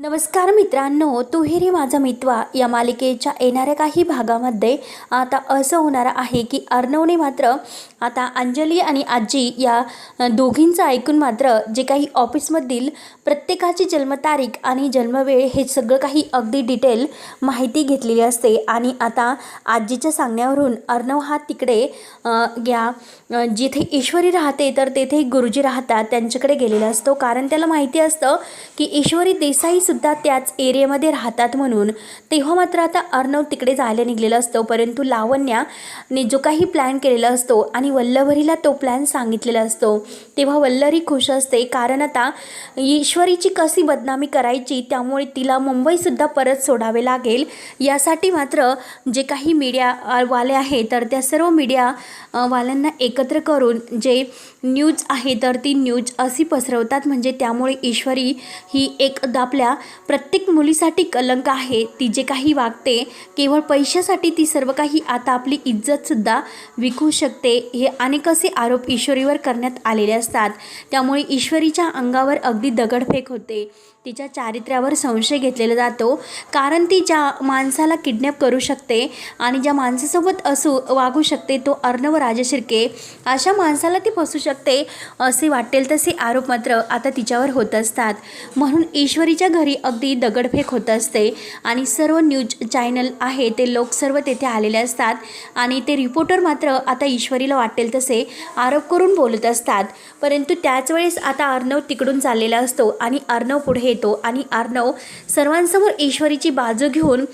नमस्कार मित्रांनो तू माझा मित्वा. या मालिकेच्या येणाऱ्या काही भागामध्ये आता असं होणार आहे की अर्णवने मात्र आता अंजली आणि आजी या दोघींचं ऐकून मात्र जे काही ऑफिसमधील प्रत्येकाची जन्मतारीख आणि जन्मवेळ हे सगळं काही अगदी डिटेल माहिती घेतलेली असते. आणि आता आजीच्या सांगण्यावरून अर्णव हा तिकडे या जिथे ईश्वरी राहते तर तेथे गुरुजी राहतात त्यांच्याकडे गेलेला असतो. कारण त्याला माहिती असतं की ईश्वरी देसाई सुद्धा त्याच एरियामध्ये राहतात म्हणून तेव्हा मात्र आता अर्णव तिकडे जायला निघलेला असतो. परंतु लावण्याने जो काही प्लॅन केलेला असतो आणि वल्लभरीला तो प्लॅन सांगितलेला असतो. तेव्हा वल्लरी खुश असते. कारण आता ईश्वरीची कशी बदनामी करायची त्यामुळे तिला मुंबईसुद्धा परत सोडावे लागेल. यासाठी मात्र जे काही मीडियावाले आहे तर त्या सर्व मीडिया वाल्यांना एकत्र करून जे न्यूज आहे तर ती न्यूज अशी पसरवतात. म्हणजे त्यामुळे ईश्वरी ही एक आपल्या प्रत्येक मुलीसाठी कलंक आहे. ती जे काही वागते केवळ पैशासाठी ती सर्व काही आता आपली इज्जतसुद्धा विकू शकते हे अनेक असे आरोप ईश्वरीवर करण्यात आलेले असतात. त्यामुळे ईश्वरीच्या अंगावर अगदी दगडफेक होते. तिच्या चारित्र्यावर संशय घेतलेला जातो. कारण ती ज्या माणसाला किडनॅप करू शकते आणि ज्या माणसासोबत असू वागू शकते तो अर्णव राजशिर्के अशा माणसाला ती फसू शकते असे वाटेल तसे आरोप मात्र आता तिच्यावर होत असतात. म्हणून ईश्वरीच्या घरी अगदी दगडफेक होत असते आणि सर्व न्यूज चॅनल आहे ते लोक सर्व तेथे आलेले असतात आणि ते रिपोर्टर मात्र आता ईश्वरीला वाटेल तसे आरोप करून बोलत असतात. परंतु त्याच वेळेस आता अर्णव तिकडून चाललेला असतो आणि अर्णव पुढे येतो आणि आर्णव सर्वांसमोर ईश्वरीची बाजू घेऊन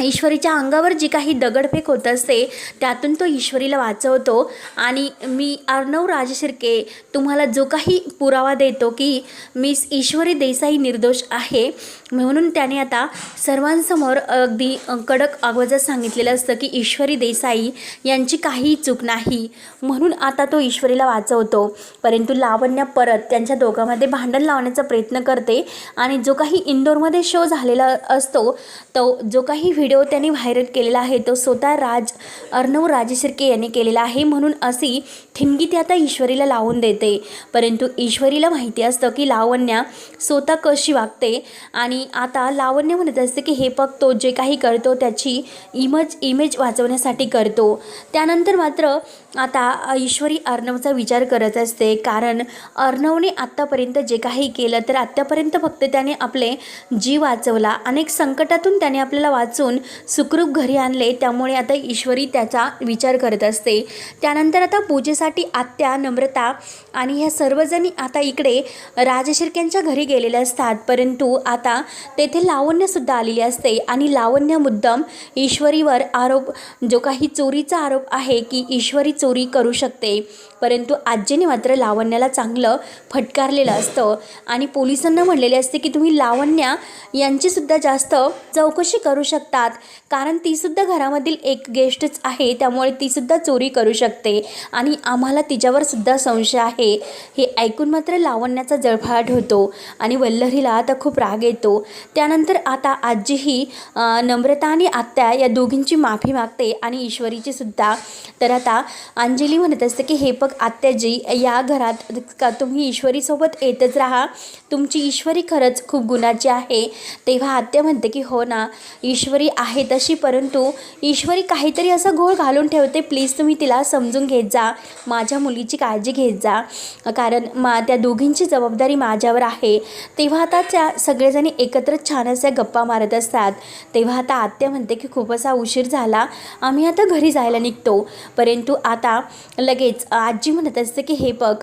ईश्वरीच्या अंगावर जी काही दगडफेक होत असते त्यातून तो ईश्वरीला वाचवतो. आणि मी अर्णव राजशिर्के तुम्हाला जो काही पुरावा देतो की मिस ईश्वरी देसाई निर्दोष आहे म्हणून त्याने आता सर्वांसमोर अगदी कडक आवाजात सांगितलेलं असतं की ईश्वरी देसाई यांची काहीही चूक नाही. म्हणून आता तो ईश्वरीला वाचवतो. परंतु लावण्य परत त्यांच्या दोघांमध्ये भांडण लावण्याचा प्रयत्न करते आणि जो काही इंदोरमध्ये शो झालेला असतो तो जो काही व्हिडिओ त्यांनी व्हायरल केलेला आहे तो स्वतः राज अर्णव राजशिर्के यांनी केलेला आहे. म्हणून अशी ठिणगी ती आता ईश्वरीला लावून देते. परंतु ईश्वरीला माहिती असतं की लावण्या स्वतः कशी वागते आणि आता लावण्य म्हणत असते की हे फक्त तो जे काही करतो त्याची इमेज इमेज वाचवण्यासाठी करतो. त्यानंतर मात्र आता ईश्वरी अर्णवचा विचार करत असते. कारण अर्णवने आत्तापर्यंत जे काही केलं तर आत्तापर्यंत फक्त त्याने आपले जीव वाचवला. अनेक संकटातून त्याने आपल्याला वाचून सुखरूप घरी आणले. त्यामुळे आता ईश्वरी त्याचा विचार करत असते. त्यानंतर आता पूजेसाठी आत्या नम्रता आणि ह्या सर्वजणी आता इकडे राजशिर्क्यांच्या घरी गेलेल्या असतात. परंतु आता तेथे लावण्यसुद्धा आलेली असते. आणि लावण्य मुद्दम ईश्वरीवर आरोप जो काही चोरीचा आरोप आहे की ईश्वरी चोरी करू शकते. परंतु आजीने मात्र लावण्याला चांगलं फटकारलेलं असतं. आणि पोलिसांना म्हणलेले असते की तुम्ही लावण्या यांचीसुद्धा जास्त चौकशी करू शकतात. कारण तीसुद्धा घरामधील एक गेस्टच आहे त्यामुळे तीसुद्धा चोरी करू शकते. आणि आम्हाला तिच्यावर सुद्धा संशय आहे. हे ऐकून मात्र लावण्याचा जळफळाट होतो आणि वल्लरीला आता खूप राग येतो. त्यानंतर आता आजीही नम्रता आणि आत्या या दोघींची माफी मागते आणि ईश्वरीची सुद्धा तर आता अंजली म्हणत असते की हे बघ आत्याजी या घरात का तुम्ही ईश्वरीसोबत येतच राहा. तुमची ईश्वरी खरंच खूप गुणाची आहे. तेव्हा आत्या म्हणते की हो ना ईश्वरी आहे तशी परंतु ईश्वरी काहीतरी असं घोळ घालून ठेवते. प्लीज तुम्ही तिला समजून घेत जा. माझ्या मुलीची काळजी घेत जा. कारण मा त्या दोघींची जबाबदारी माझ्यावर आहे. तेव्हा आता त्या सगळेजणी एकत्र छान अशा गप्पा मारत असतात. तेव्हा आता आत्या म्हणते की खूप असा उशीर झाला. आम्ही आता घरी जायला निघतो. परंतु आता लगेच आज म्हणत असते की हे बघ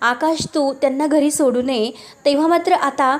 आकाश तू त्यांना घरी सोडू नये. तेव्हा मात्र आता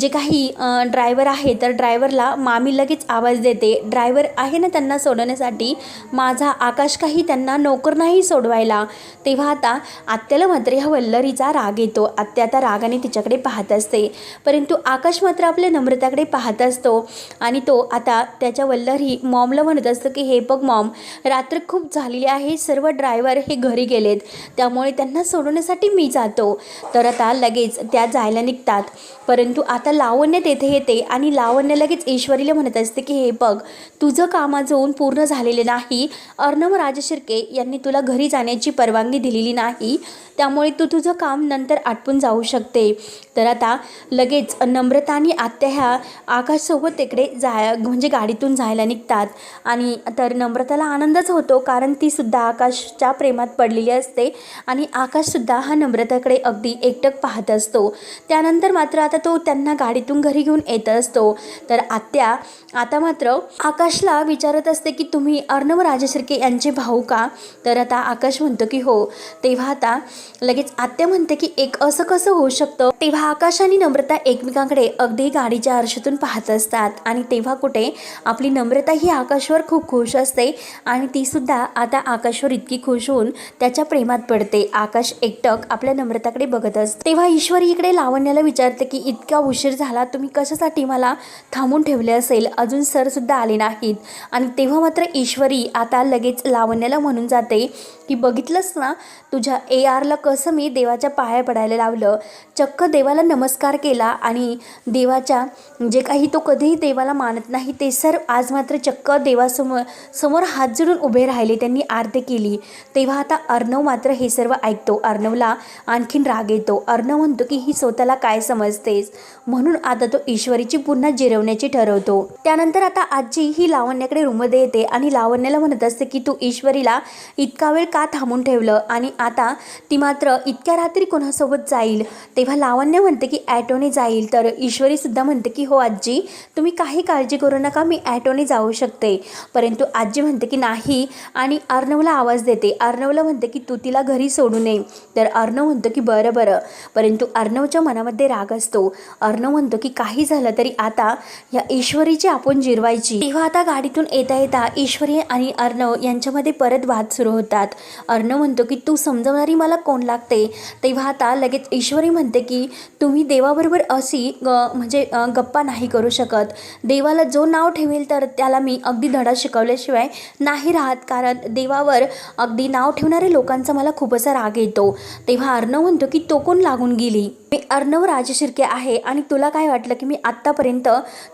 जे काही ड्रायव्हर आहे तर ड्रायव्हरला मामी लगेच आवाज देते. ड्रायव्हर आहे ना त्यांना सोडवण्यासाठी? माझा आकाश काही त्यांना नोकर नाही सोडवायला. तेव्हा आता आत्याला मात्र ह्या वल्लरीचा राग येतो. आत्या आता रागाने तिच्याकडे पाहत असते. परंतु आकाश मात्र आपल्या नम्रताकडे पाहत असतो. आणि तो आता त्याच्या वल्लरी मॉमला म्हणत असतो की हे बघ मॉम रात्र खूप झालेली आहे. सर्व ड्रायव्हर हे घरी गेलेत. त्यामुळे त्यांना सोडवण्यासाठी मी जातो. तर आता लगेच त्या जायला निघतात. परंतु आता लावण्य तेथे येते आणि लावण्य लगेच ईश्वरीला म्हणत असते की हे बघ तुझं काम अजून पूर्ण झालेले नाही. अर्णव राजशिर्के यांनी तुला घरी जाण्याची परवानगी दिलेली नाही. त्यामुळे तू तुझं काम नंतर आटपून जाऊ शकते. तर आता लगेच नम्रता आणि आत्या ह्या आकाशसोबत तिकडे जाय म्हणजे गाडीतून जायला निघतात. आणि तर नम्रताला आनंदच होतो कारण ती सुद्धा आकाशच्या प्रेमात पडलेली असते. आणि आकाशसुद्धा हा नम्रताकडे अगदी एकटक पाहत असतो. त्यानंतर मात्र आता तो त्यांना गाडीतून घरी घेऊन येत असतो. तर आत्या आता मात्र आकाशला विचारत असते की तुम्ही अर्णव राजशिर्के यांचे भाऊ का? तर आता आकाश म्हणतो की हो. तेव्हा आता लगेच आत्या म्हणते की एक असं कसं होऊ शकतं? तेव्हा आकाश आणि नम्रता एकमेकांकडे अगदी गाडीच्या आरशातून पाहत असतात. आणि तेव्हा कुठे आपली नम्रता ही आकाशवर खूप खुश असते. आणि ती सुद्धा आता आकाशवर इतकी खुश होऊन त्याच्या प्रेमात पडते. आकाश एकटक आपल्या नम्रताकडे बघत असते. तेव्हा ईश्वरी इकडे लावण्याला विचारते की इतका उशीर झाला तुम्ही कशासाठी मला थांबून ठेवले असेल? अजून सर सुद्धा आले नाहीत. आणि तेव्हा मात्र ईश्वरी आता लगेच लावण्याला म्हणून जाते की बघितलंस ना तुझ्या ए आरला कसं मी देवाच्या पाया पडायला लावलं? चक्क देवाला नमस्कार केला आणि देवाच्या जे काही तो कधीही देवाला मानत नाही ते सर आज मात्र चक्क देवासमोर समोर हात जोडून उभे राहिले त्यांनी आरती केली. तेव्हा आता अर्णव मात्र हे सर्व ऐकतो अर्णवला आणखीन राग येतो. अर्णव म्हणतो की ही स्वतःला काय समजतेस? म्हणून आता तो ईश्वरीची पुन्हा जिरवण्याची ठरवतो. त्यानंतर आता आजी ही लावण्याकडे रूममध्ये येते आणि लावण्याला म्हणत असते की तू ईश्वरीला इतका वेळ का थांबून ठेवलं? आणि आता ती मात्र इतक्या रात्री कोणासोबत जाईल? तेव्हा लावण्य म्हणते की ॲटोने जाईल. तर ईश्वरीसुद्धा म्हणते की हो आजी तुम्ही काही काळजी करू नका मी ॲटोने जाऊ शकते. परंतु आजी म्हणते की नाही. आणि अर्णवला आवाज देते. अर्णवला म्हणते की तू तिला घरी सोडू नये. तर अर्णव म्हणतो की बरं बरं. परंतु अर्णवच्या मनामध्ये राग असतो. अर्णव म्हणतो की काही झालं तरी आता या ईश्वरीची आपण जिरवायची. तेव्हा आता गाडीतून येता येता ईश्वरी आणि अर्णव यांच्यामध्ये परत वाद सुरू होतात. अर्णव म्हणतो की तू समजवणारी मला कोण लागते? तेव्हा आता लगेच ईश्वरी म्हणते की तुम्ही देवाबरोबर अशी ग म्हणजे गप्पा नाही करू शकत. देवाला जो नाव ठेवेल तर त्याला मी अगदी धडा शिकवल्याशिवाय नाही राहत. कारण देवावर अगदी नाव ठेवणाऱ्या लोकांचा मला खूप असा राग येतो. तेव्हा अर्णव म्हणतो की तो कोण लागून गेली? मी अर्णव राजशिर्के आहे आणि तुला काय वाटलं की मी आत्तापर्यंत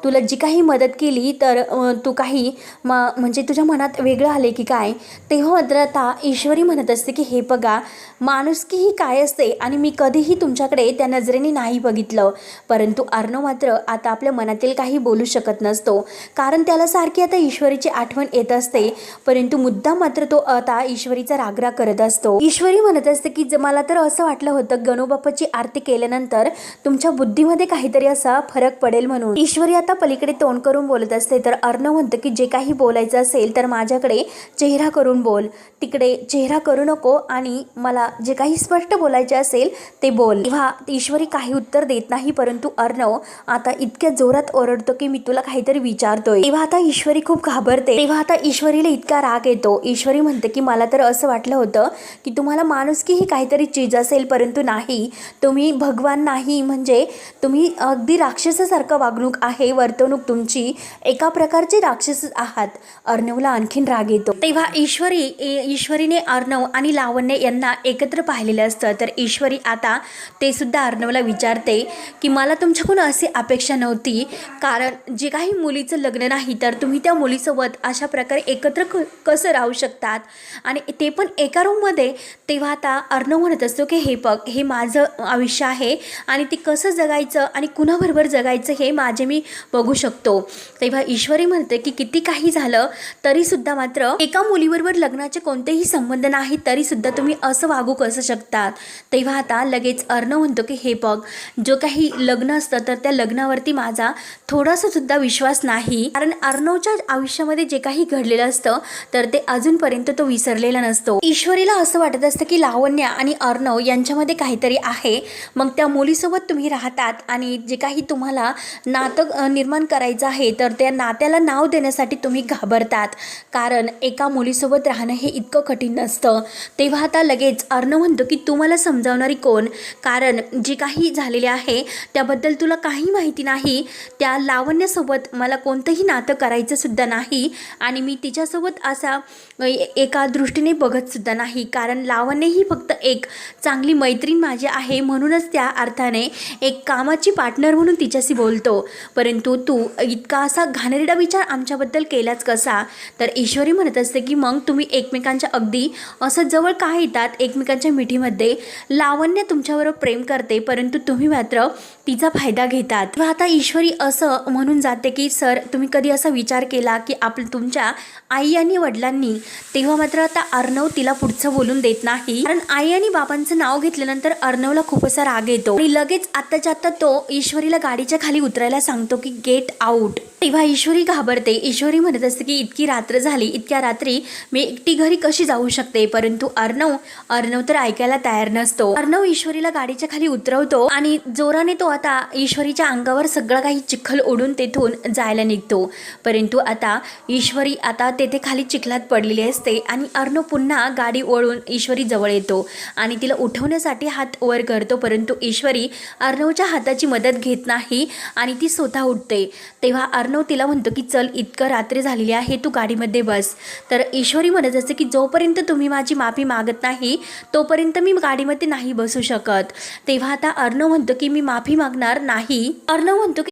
तुला जी काही मदत केली तर तू काही म म्हणजे तुझ्या मनात वेगळं आले की काय? तेव्हा मात्र आता ईश्वरी म्हणत असते की हे बघा माणुसकी ही काय असते आणि मी कधीही तुमच्याकडे त्या नजरेने नाही बघितलं. परंतु अर्णव मात्र आता आपल्या मनातील काही बोलू शकत नसतो. कारण त्याला सारखी आता ईश्वरीची आठवण येत असते. परंतु मुद्दा मात्र तो आता ईश्वरीचा रागरा करत असतो. ईश्वरी म्हणत असते की मला तर असं वाटलं होतं गणोबाप्पाची आरती केल्यानंतर तुमच्या बुद्धीमध्ये काहीतरी असा फरक पडेल म्हणून. ईश्वरी आता पलीकडे तोंड करून बोलत असते. तर अर्णव म्हणतं की जे काही बोलायचं असेल तर माझ्याकडे चेहरा करून बोल. तिकडे चेहरा करू नको आणि मला जे काही स्पष्ट बोलायचे असेल ते बोल. तेव्हा ईश्वरी काही उत्तर देत नाही परंतु अर्णव आता इतक्या जोरात ओरडतो की मी तुला काहीतरी विचारतोय. तेव्हा आता ईश्वरी खूप घाबरते. तेव्हा आता ईश्वरीला इतका राग येतो. ईश्वरी म्हणते की मला तर असं वाटलं होतं की तुम्हाला माणुसकी ही काहीतरी चीज असेल परंतु नाही. तुम्ही भगवान नाही म्हणजे तुम्ही अगदी राक्षसासारखं वागणूक आहे वर्तणूक तुमची एका प्रकारचे राक्षस आहात. अर्णवला आणखीन राग येतो. तेव्हा ईश्वरी ए- ईश्वरीने अर्णव आणि लावण्य यांना एकत्र पाहिलेलं असतं. तर ईश्वरी आता ते सुद्धा अर्णवला विचारते की मला तुमच्याकडून अशी अपेक्षा नव्हती. कारण जे काही मुलीचं लग्न नाही तर तुम्ही त्या मुलीसोबत अशा प्रकारे एकत्र क कसं राहू शकतात? आणि ते पण एका रूममध्ये तेव्हा आता अर्णव म्हणत असतो की हे बघ हे माझं आयुष्य आहे. आणि ते कसं जगायचं आणि कुणाबरोबर जगायचं हे माझे मी बघू शकतो. तेव्हा ईश्वरी म्हणते की किती काही झालं तरीसुद्धा मात्र एका मुलीबरोबर लग्नाचे कोणतेही संबंध नाही तरीसुद्धा तुम्ही असं वागू कसं शकतात? तेव्हा आता लगेच अर्णव म्हणतो की हे बघ जो काही लग्न असतं तर त्या लग्नावरती माझा थोडासा सुद्धा विश्वास नाही. कारण अर्णवच्या आयुष्यामध्ये जे काही घडलेलं असतं तर ते अजूनपर्यंत तो विसरलेला नसतो. ईश्वरीला असं वाटत असतं की लावण्य आणि अर्णव यांच्यामध्ये काहीतरी आहे. मग त्या मुलीसोबत तुम्ही राहतात आणि जे काही तुम्हाला नातं निर्माण करायचं आहे तर त्या नात्याला नाव देण्यासाठी तुम्ही घाबरतात. कारण एका मुलीसोबत राहणं हे इतकं कठीण नसतं. तेव्हा आता लगेच अर्णव म्हणतो की तुम्हाला समजावणारी कोण? कारण जे काही झालेले आहे त्याबद्दल तुला काही माहिती नाही. त्या लावण्यासोबत मला कोणतंही नातं करायचंसुद्धा नाही आणि मी तिच्यासोबत असा ए- एका दृष्टीने बघतसुद्धा नाही. कारण लावण्य ही फक्त एक चांगली मैत्रीण माझी आहे. म्हणूनच त्या अर्थाने एक कामाची पार्टनर म्हणून तिच्याशी बोलतो. परंतु तू इतका असा घाणेरडा विचार आमच्याबद्दल केलाच कसा? तर ईश्वरी म्हणत असते की मग तुम्ही एकमेकांच्या अगदी असं जवळ का येतात? एकमेकांच्या मिठीमध्ये लावण्य तुमच्याबरोबर प्रेम करते परंतु तुम्ही मात्र तिचा फायदा घेतात. व आता ईश्वरी असं म्हणून जाते की सर तुम्ही कधी असा विचार केला की आप तुमच्या आई आणि वडिलांनी तेव्हा मात्र आता अर्णव तिला पुढचं बोलून देत नाही? कारण आई आणि बाबांचं नाव घेतल्यानंतर अर्णवला खूप असा राग येतो आणि लगेच आत्ताच्या आत्ता तो ईश्वरीला गाडीच्या खाली उतरायला सांगतो की गेट आउट तेव्हा ईश्वरी घाबरते. ईश्वरी म्हणत असते की इतकी रात्र झाली इतक्या रात्री मी एकटी घरी कशी जाऊ शकते? परंतु अर्णव अर्णव तर ऐकायला तयार नसतो. अर्णव ईश्वरीला गाडीच्या खाली उतरवतो आणि जोराने तो आता ईश्वरीच्या अंगावर सगळं काही चिखल ओढून तेथून जायला निघतो. परंतु आता ईश्वरी आता तेथे खाली चिखलात पडलेली असते आणि अर्णव पुन्हा गाडी ओळून ईश्वरी जवळ येतो आणि तिला उठवण्यासाठी हात वर करतो. परंतु ईश्वरी अर्णवच्या हाताची मदत घेत नाही आणि ती स्वतः उठते. तेव्हा अर्णव तिला म्हणतो की चल इतकं रात्री झालेली आहे तू गाडीमध्ये बस. तर ईश्वरी म्हणत असते की जोपर्यंत तुम्ही माझी माफी मागत नाही तोपर्यंत मी गाडीमध्ये नाही बसू शकत. तेव्हा आता अर्णव म्हणतो की मी माफी मागणार नाही. अर्णव म्हणतो की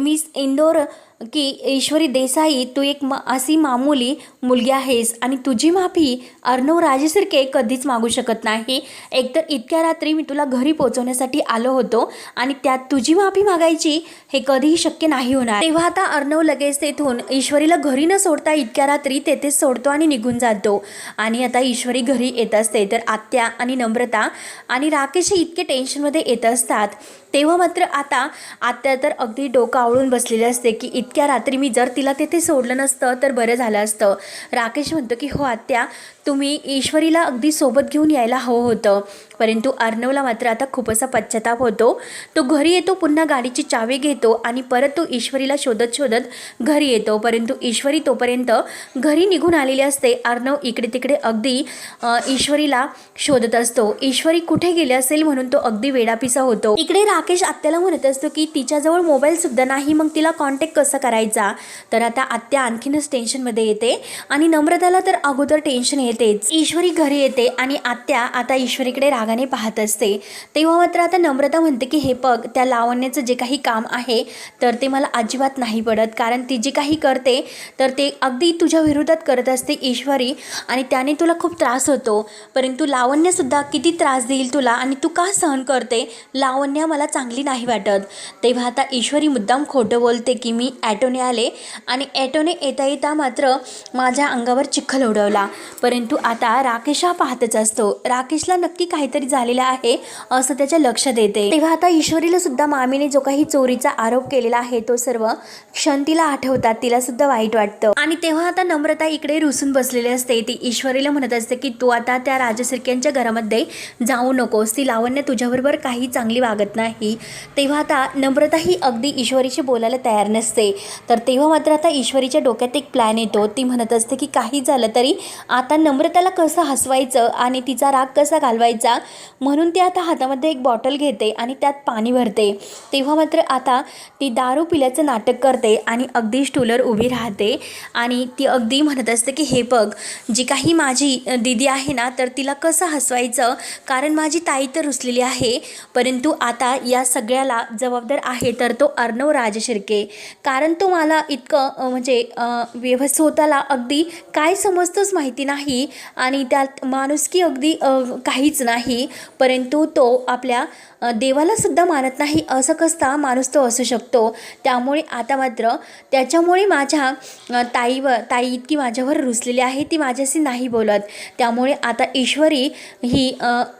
मी इंदोर की ईश्वरी देसाई तू एक म अशी मामुली मुलगी आहेस आणि तुझी माफी अर्णव राजेसारखे कधीच मागू शकत नाही. एकतर इतक्या रात्री मी तुला घरी पोचवण्यासाठी आलो होतो आणि त्यात तुझी माफी मागायची हे कधीही शक्य नाही होणार. तेव्हा आता अर्णव लगेच तेथून ईश्वरीला घरी न सोडता इतक्या रात्री तेथेच सोडतो आणि निघून जातो. आणि आता ईश्वरी घरी येत असते तर आत्या आणि नम्रता आणि राकेश हे इतके टेन्शनमध्ये येत असतात. तेव्हा मात्र आता आत्या तर अगदी डोकं आवळून बसलेले असते की इतक्या रात्री मी जर तिला तेथे सोडलं नसतं तर बरं झालं असतं. राकेश म्हणतो की हो आत्या तुम्ही ईश्वरीला अगदी सोबत घेऊन यायला हवं होतं. परंतु अर्णवला मात्र आता खूप असा पश्चाताप होतो. तो घरी येतो पुन्हा गाडीची चावी घेतो आणि परत तो ईश्वरीला शोधत शोधत घरी येतो. परंतु ईश्वरी तोपर्यंत घरी निघून आलेली असते. अर्णव इकडे तिकडे अगदी ईश्वरीला शोधत असतो. ईश्वरी कुठे गेले असेल म्हणून तो अगदी वेडापिसा होतो. इकडे राकेश आत्याला म्हणत असतो की तिच्याजवळ मोबाईलसुद्धा नाही मग तिला कॉन्टॅक्ट कसा करायचा? तर आता आत्या आणखीनच टेन्शनमध्ये येते आणि नम्रताला तर अगोदर टेन्शन येतेच. ईश्वरी घरी येते आणि आत्या आता ईश्वरीकडे रागाने पाहत असते. तेव्हा मात्र आता नम्रता म्हणते की हे पग त्या लावण्याचं जे काही काम आहे तर ते मला अजिबात नाही पडत. कारण ती जे काही करते तर ते अगदी तुझ्या विरोधात करत असते ईश्वरी आणि त्याने तुला खूप त्रास होतो. परंतु लावण्यसुद्धा किती त्रास देईल तुला आणि तू का सहन करते? लावण्य मला चांगली नाही वाटत. तेव्हा आता ईश्वरी मुद्दाम खोटं बोलते की मी ॲटोने आले आणि ॲटोने येता येता मात्र माझ्या अंगावर चिखल उडवला. परंतु आता राकेश हा पाहतच असतो. राकेशला नक्की काहीतरी झालेलं आहे असं त्याच्या लक्षात येते. तेव्हा आता ईश्वरीला सुद्धा मामीने जो काही चोरीचा आरोप केलेला आहे तो सर्व क्षण तिला आठवतात. तिला सुद्धा वाईट वाटतं. आणि तेव्हा आता नम्रता इकडे रुसून बसलेली असते. ती ईश्वरीला म्हणत असते की तू आता त्या राजसिरक्यांच्या घरामध्ये जाऊ नकोस. ती लावण्य तुझ्याबरोबर काही चांगली वागत नाही. तेव्हा आता नम्रता ही अगदी ईश्वरीशी बोलायला तयार नसते. तर तेव्हा मात्र आता ईश्वरीच्या डोक्यात एक प्लॅन येतो. ती म्हणत असते की काही झालं तरी आता नम्रताला कसं हसवायचं आणि तिचा राग कसा घालवायचा? म्हणून ती आता हातामध्ये एक बॉटल घेते आणि त्यात पाणी भरते. तेव्हा मात्र आता ती दारू पिल्याचं नाटक करते आणि अगदी स्टूलर उभी राहते. आणि ती अगदी म्हणत असते की हे बघ जी काही माझी दिदी दीदी आहे ना तर तिला कसं हसवायचं? कारण माझी ताई तर रुसलेली आहे. परंतु आता या सगळ्याला जबाबदार आहे तर तो अर्णव राजशिर्के. कारण तो मला इतकं म्हणजे अ, व्यव स्वतःला अगदी काय समजतोच माहिती नाही आणि त्यात माणुसकी अगदी काहीच नाही. परंतु तो आपल्या देवालासुद्धा मानत नाही असं कसता माणूस तो असू शकतो. त्यामुळे आता मात्र त्याच्यामुळे माझ्या ताईवर ताई इतकी माझ्यावर रुसलेली आहे ती माझ्याशी नाही बोलत. त्यामुळे आता ईश्वरी ही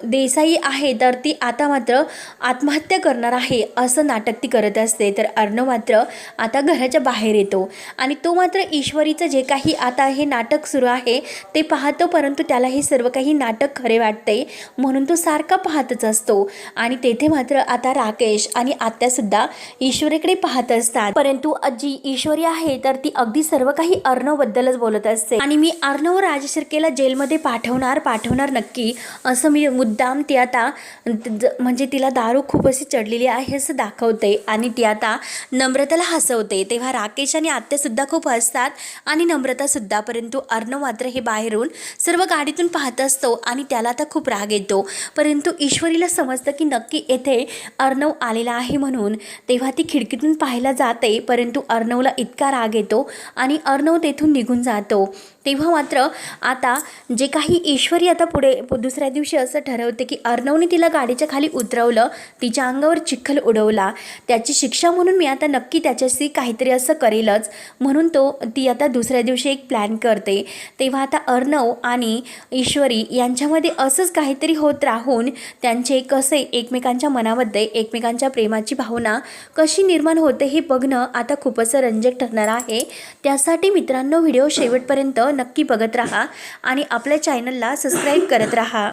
देसाई आहे तर ती आता मात्र आत्महत्या करणार आहे असं नाटक ती करत असते. तर अर्णव मात्र आता घराच्या बाहेर येतो. आणि तो मात्र ईश्वरीचं जे काही आता हे नाटक सुरू आहे ते पाहतो परंतु त्याला हे सर्व काही नाटक खरे वाटते म्हणून तो सारखा पाहतच असतो. आणि ते तेथे मात्र आता राकेश आणि आत्यासुद्धा ईश्वरीकडे पाहत असतात. परंतु जी ईश्वरी आहे तर ती अगदी सर्व काही अर्णवबद्दलच बोलत असते. आणि मी अर्णव राजशिर्केला जेलमध्ये पाठवणार पाठवणार नक्की असं मी मुद्दाम ती आता म्हणजे तिला दारू खूप अशी चढलेली आहे असं दाखवते. आणि ती आता नम्रताला हसवते. तेव्हा राकेश आणि आत्यासुद्धा खूप हसतात आणि नम्रतासुद्धा परंतु अर्णव मात्र हे बाहेरून सर्व गाडीतून पाहत असतो आणि त्याला आता खूप राग येतो. परंतु ईश्वरीला समजतं की नक्की येथे अर्णव आलेला आहे म्हणून. तेव्हा ती खिडकीतून पाहायला जाते परंतु अर्णवला इतका राग येतो आणि अर्णव तेथून निघून जातो. तेव्हा मात्र आता जे काही ईश्वरी आता पुढे दुसऱ्या दिवशी असं ठरवते की अर्णवने तिला गाडीच्या खाली उतरवलं तिच्या अंगावर चिखल उडवला. त्याची शिक्षा म्हणून मी आता नक्की त्याच्याशी काहीतरी असं करेलच. म्हणून तो ती आता दुसऱ्या दिवशी एक प्लॅन करते. तेव्हा आता अर्णव आणि ईश्वरी यांच्यामध्ये असंच काहीतरी होत राहून त्यांचे कसे एकमेकांच्या मनामध्ये एकमेकांच्या प्रेमाची भावना कशी निर्माण होते हे बघणं आता खूपच रंजक ठरणार आहे. त्यासाठी मित्रांनो व्हिडिओ शेवटपर्यंत नक्की बघत राहा आणि आपल्या चॅनलला सबस्क्राईब करत राहा.